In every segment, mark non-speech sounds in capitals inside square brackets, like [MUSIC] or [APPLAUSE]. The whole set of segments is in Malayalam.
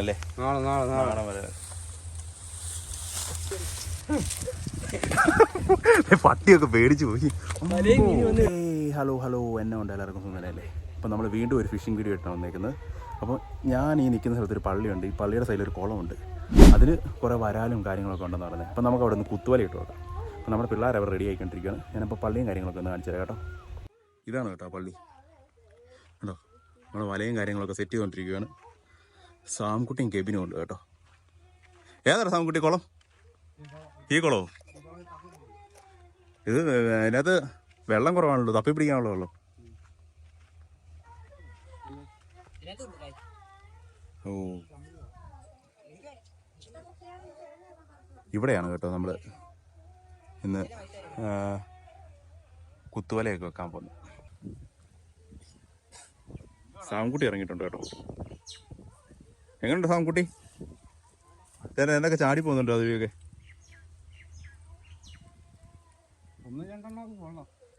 അല്ലേ നാളെ നാളെ. നാളെ വരെ. പട്ടിയൊക്കെ പേടിച്ചു പോയി. Hello hello. എന്നെ ഉണ്ട് എല്ലാവർക്കും സുന്ദരല്ലേ അപ്പം നമ്മൾ വീണ്ടും ഒരു ഫിഷിംഗ് വീഡിയോ ഇട്ടാണ് വന്നേക്കുന്നത്. അപ്പോൾ ഞാൻ ഈ നിൽക്കുന്ന സ്ഥലത്ത് ഒരു പള്ളിയുണ്ട്. ഈ പള്ളിയുടെ സൈഡിൽ ഒരു കുളമുണ്ട്. അതിൽ കുറേ വരാലും കാര്യങ്ങളൊക്കെ ഉണ്ടെന്ന് പറഞ്ഞത് അപ്പം നമുക്ക് അവിടെ നിന്ന് കുത്തുവല ഇട്ട് നോക്കാം അപ്പം നമ്മുടെ പിള്ളേർ അവർ റെഡി ആയിക്കൊണ്ടിരിക്കുകയാണ്. ഞാനപ്പോൾ പള്ളിയും കാര്യങ്ങളൊക്കെ ഒന്ന് കാണിച്ചു തരാം കേട്ടോ. ഇതാണ് കേട്ടോ പള്ളി. കേട്ടോ നമ്മുടെ വലയും കാര്യങ്ങളൊക്കെ സെറ്റ് ചെയ്തുകൊണ്ടിരിക്കുകയാണ് സാംകുട്ടിയും കെബിനും ഉണ്ട് കേട്ടോ. ഏതാണ് സാംകുട്ടി കുളം? ഈ കുളവും? ഇത് അതിനകത്ത് വെള്ളം കുറവാണല്ലോ തപ്പി പിടിക്കാനുള്ള വെള്ളം. ഓ. ഇവിടെയാണ് കേട്ടോ നമ്മൾ ഇന്ന് കുത്തുവലയൊക്കെ വെക്കാൻ പോകുന്നത്. സാംകുട്ടി ഇറങ്ങിയിട്ടുണ്ട് കേട്ടോ. എങ്ങനെയുണ്ട് സാംകുട്ടി ചേട്ടൻ എന്തൊക്കെ ചാടി പോകുന്നുണ്ടോ അതിലൊക്കെ?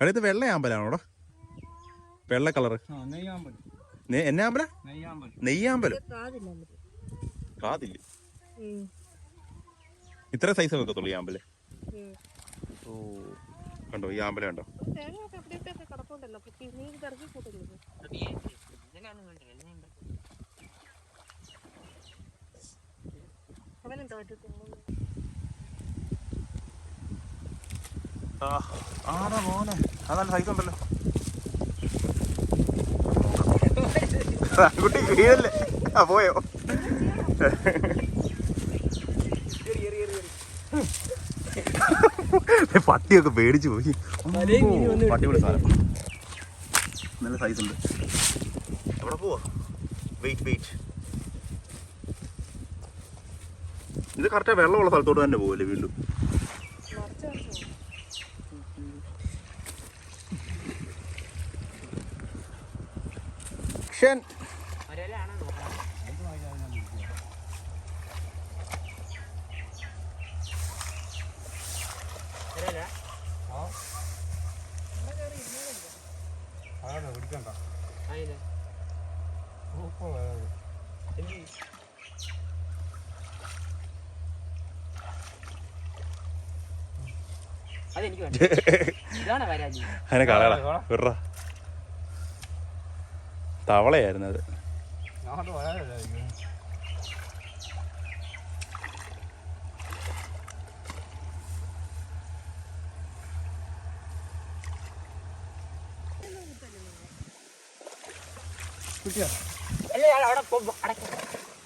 അടുത്ത് ഇത് വെള്ളയാമ്പലാണോടാ വെള്ള കളറ്. എന്നെ ആമ്പല? നെയ്യാമ്പൽ നെയ്യാമ്പലം. കാതില്ല ഇത്ര സൈസ് വെക്കത്തുള്ളൂ ഈ ആമ്പൽ? ഓ കണ്ടോ ഈ ആമ്പല കണ്ടോ? കിടപ്പുണ്ടല്ലോ അപ്പൊ നീ ഇറക്കി കൂട്ടുന്നത് അവനും തോറ്റു തിന്നുന്നു ആ ആടാ മോനെ. കുട്ടി വീഴല്ലേ ആ പോയോ? പട്ടിയൊക്കെ പേടിച്ചു പോയി. പട്ടിയുടെ സാധനം. നല്ല സൈസ് ഉണ്ട്. എവിടെ പോവാ. വെയിറ്റ് വെയിറ്റ് ഇത് കറക്റ്റ് വെള്ളമുള്ള സ്ഥലത്തോട്ട് തന്നെ പോവല്ലേ വീണ്ടും? നിറച്ച് വെച്ചോ. ഷൻ. അതാണ് പിടിക്കണ്ട. സൂപ്പർ അതെനിക്ക് വേണ്ട. [LAUGHS] ഇതാണ് അതിനെ കളയടാ വിറ തവളയായിരുന്നു അത്.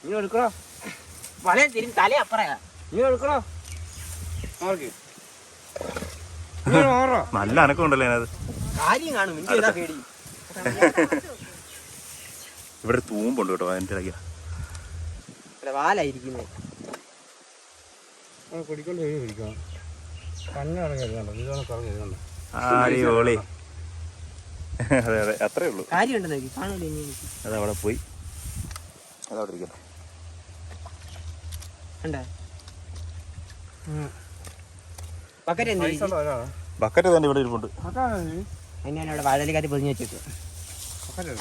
നീ എടുക്കണോ? വലയം തിരി തല അപ്പറയാ. നീ എടുക്കണോ? മാറോ നല്ല അനക്കമുണ്ടല്ലോ പേടി? [LAUGHS] ഇവിടെ തൂമ്പുണ്ട് കേട്ടോ എന്റെ ഇടയ്ക്ക്. ഇവിടെ വാലായിരിക്കുന്നത് പിടിക്കൊണ്ട് വഴി പിടിക്കണം കണ്ണിറങ്ങി എഴുതണ്ട ഇതാണ് കറങ്ങി എഴുതണ്ട അടിപൊളി. അതെ അതെ അത്രേ ഉള്ളൂ. അതവിടെ പോയി. അതവിടെ ഇരിക്കട്ടെ. ബക്കറ്റ് തന്നെ ഇവിടെ ഇരിപ്പുണ്ട്. അതാണ് നീ അതിന് ഞാൻ അവിടെ വാഴലിക്കാറ്റ് പൊതിഞ്ഞ് വെച്ചേക്ക്. പക്കല്ലേ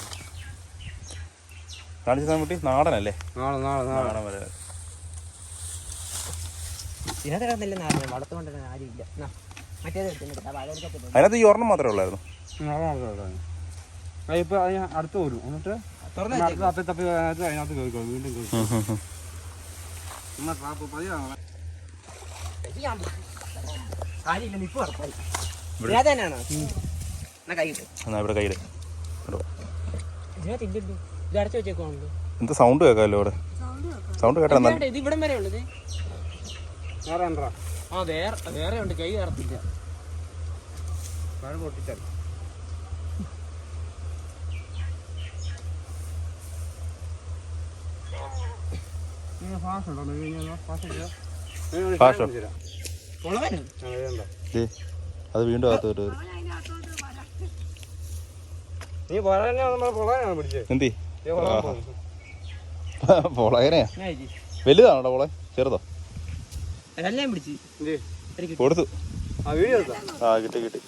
കാണിച്ചു താൻ കുട്ടി. നാടനല്ലേ? നാടൻ വരെ. വളർത്തുകൊണ്ടിരുന്ന അതിനകത്ത് ഈ ഒരെണ്ണം മാത്രമേ ഉള്ളായിരുന്നു. നാളെ നാളെ നാളെ ആ ഇപ്പൊ അതിന് അടുത്ത് വരും എന്നിട്ട് തപ്പി തപ്പി അതിനകത്ത് അതിനകത്ത് കേൾക്കും വീണ്ടും കേൾക്കും എന്ത് സൗണ്ട് കേക്കാലോ ഇവിടെ? സൗണ്ട് കേട്ടാ ഇവിടം വരെ ഉള്ളത്. ആ വേറെ വേറെ ഉണ്ട് കൈ കയറത്തില്ല മഴ പൊട്ടിച്ചാൽ. ഫാസ്റ്റ് ഉണ്ടോ? മുളവനും ദേ, അത് വീണ്ടും അകത്ത് വരും. നീ പിടിച്ചത് എന്തി. പൊളകനെയാ വലുതാണോ പൊളെ ചെറുതോ? കൊടുത്തു. ആ കിട്ടി കിട്ടി.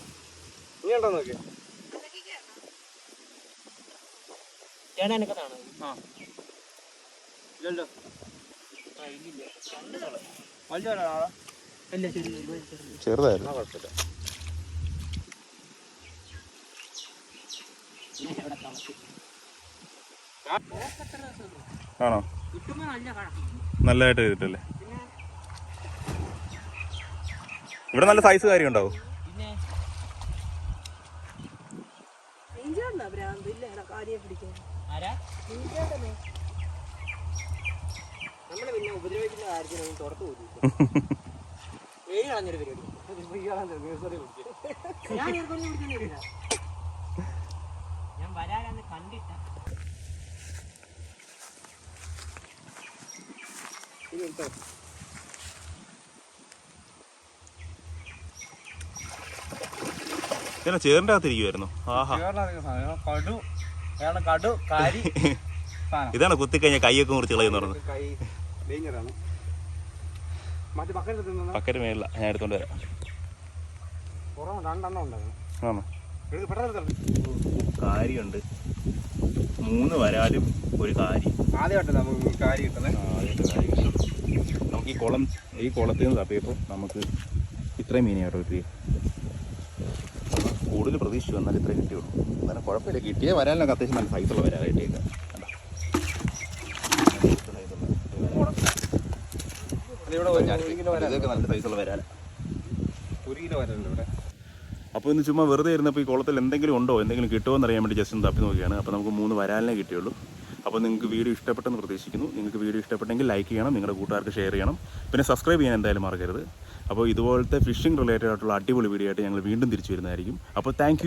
നീ ഉണ്ടോ നോക്കി? ആ. ഇല്ലല്ലോ. വലിയ ചെറുതായിരുന്നു. ആണോ? നല്ലതായിട്ട് ചെയ്തിട്ടല്ലേ? ഇവിടെ നല്ല സൈസ് കാര്യം ഉണ്ടാവും. നമ്മൾ പിന്നെ ഉപദ്രവിക്കുന്ന കാര്യത്തിനൊന്നും തുറത്തു പോയി ഏഴ് കളഞ്ഞൊരു പരിപാടി ഞാൻ ഞാൻ വരാനാന്ന് കണ്ടിട്ട ചേറിന്റെ ആഹാ കടു കടു കാരി സാധനം ഇതാണ് കുത്തിക്കഴിഞ്ഞാൽ കൈയൊക്കെ മുറിച്ച് കളയെന്ന് പറഞ്ഞത് കൈ മേലില്ല ഞാൻ എടുത്തോണ്ട് വരാം. ആണോ? കാര്യമുണ്ട്. മൂന്ന് വരാലും ഒരു കാരി ആദ്യമായിട്ട് നമുക്ക് കിട്ടുന്നത്? ഈ കുളം ഈ കുളത്തിൽ നിന്ന് തപ്പിയപ്പോൾ നമുക്ക് ഇത്രയും മീനെ കേട്ടോ കിട്ടി കൂടുതൽ പ്രതീക്ഷിച്ചു എന്നാൽ ഇത്രയും കിട്ടിയുള്ളൂ. എന്നാലും കുഴപ്പമില്ല. കിട്ടിയേ വരാനൊക്കെ അത്യാവശ്യം നല്ല സൈസുള്ള വരാൻ കിട്ടിയേക്കാം ഇവിടെ ഒരു ഒരു കിലോ വരാൻ ഇതൊക്കെ നല്ല സൈസുള്ള വരാല ഒരു കിലോ വരാനുണ്ട് ഇവിടെ. അപ്പോൾ ഇന്ന് ചുമ്മാ വെറുതെ ഇരുന്നപ്പോൾ ഈ കുളത്തിൽ എന്തെങ്കിലും ഉണ്ടോ? എന്തെങ്കിലും കിട്ടുമോ എന്നറിയാൻ വേണ്ടി ജസ്റ്റ് ഒന്ന് തപ്പി നോക്കിയാണ് അപ്പോൾ നമുക്ക് മൂന്ന് വരാലിനെ കിട്ടിയുള്ളൂ. അപ്പോൾ നിങ്ങൾക്ക് വീഡിയോ ഇഷ്ടപ്പെട്ടെന്ന് പ്രതീക്ഷിക്കുന്നു. നിങ്ങൾക്ക് വീഡിയോ ഇഷ്ടപ്പെട്ടെങ്കിൽ ലൈക്ക് ചെയ്യണം. നിങ്ങളുടെ കൂട്ടുകാർക്ക് ഷെയർ ചെയ്യണം. പിന്നെ സബ്സ്ക്രൈബ് ചെയ്യാൻ എന്തായാലും മറക്കരുത്. അപ്പോൾ ഇതുപോലത്തെ ഫിഷിംഗ് റിലേറ്റഡ് ആയിട്ടുള്ള അടിപൊളി വീഡിയോ ആയിട്ട് ഞങ്ങൾ വീണ്ടും തിരിച്ചു വരുന്നതായിരിക്കും. അപ്പോൾ താങ്ക്